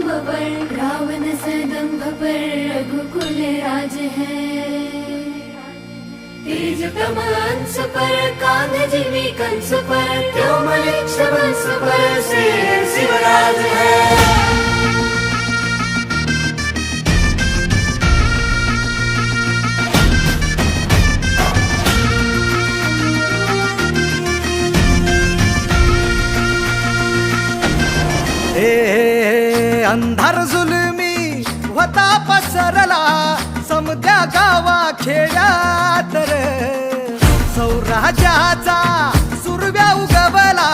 दम्भ पर रावण से दंभ पर रघुकुल राज है। तेज कमान सुपर कांध जिमी कंस पर त्योमल शबल पर से शिवराज है। अंधार जुलमी होता पसरला. समद्या गावा खेड्यात सौराज्याचा सुरव्या उगवला.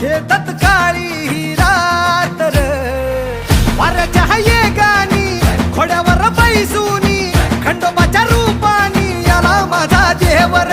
हे तत्काळी ही रात वारच्या वाऱ्याच्या येगानी खोड्यावर बैसूनी खंडोबाच्या रूपानी याला माझा देवर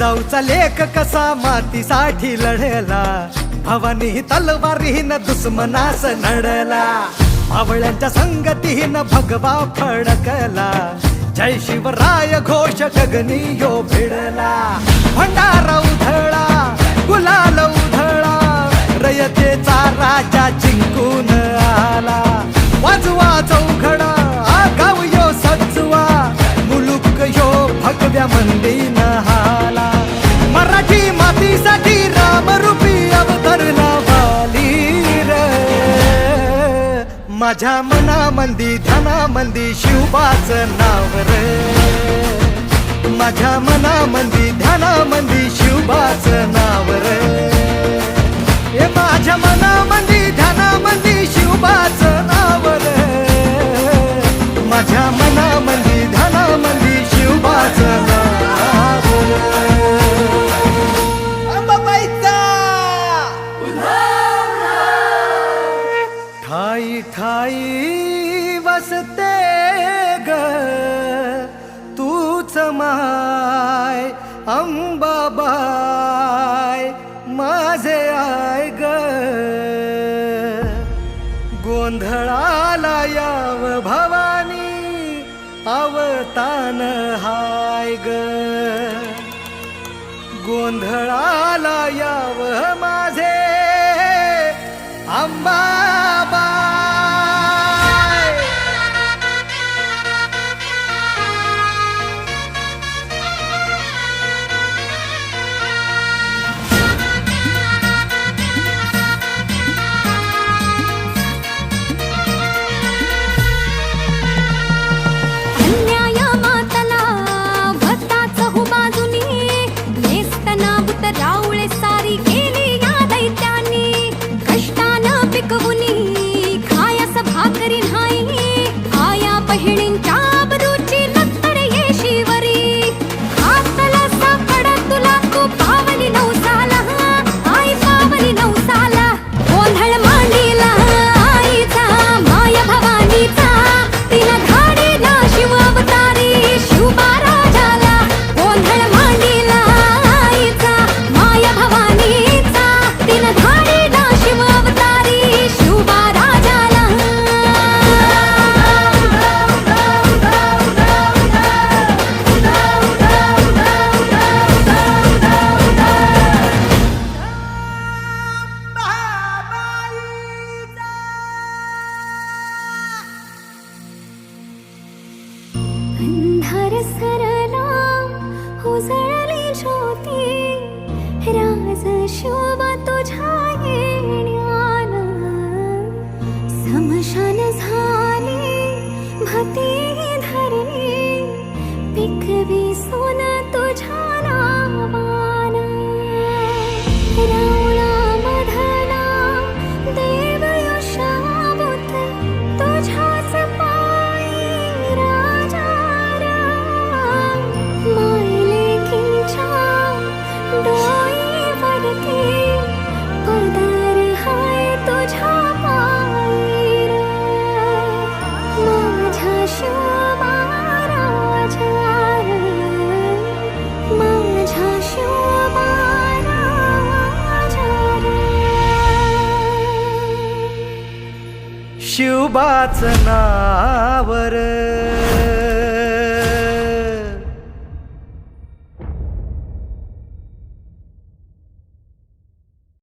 जिजाऊचा लेख कसा मातीसाठी लढला? भवानी तलवारीन दुश्मनास नडला. आवळ्यांच्या संगतीन भगवा फडकला. जय शिवराय घोष गगनी यो भिडला. भंडारा उधळा गुलाल उधळा. रयतेचा राजा माझ्या मनामंदी ध्यानामंदी शिवबाच नाव रे. माझ्या मनामंदी ध्यानामंदी गोंधळाला याव भवानी अवतान हाय ग. गोंधळाला याव माझे अंबा घरला उजळली हो ज्योती राज शोभा तुझ्या येण्याला समशान झाले भती शिवबाच नावर.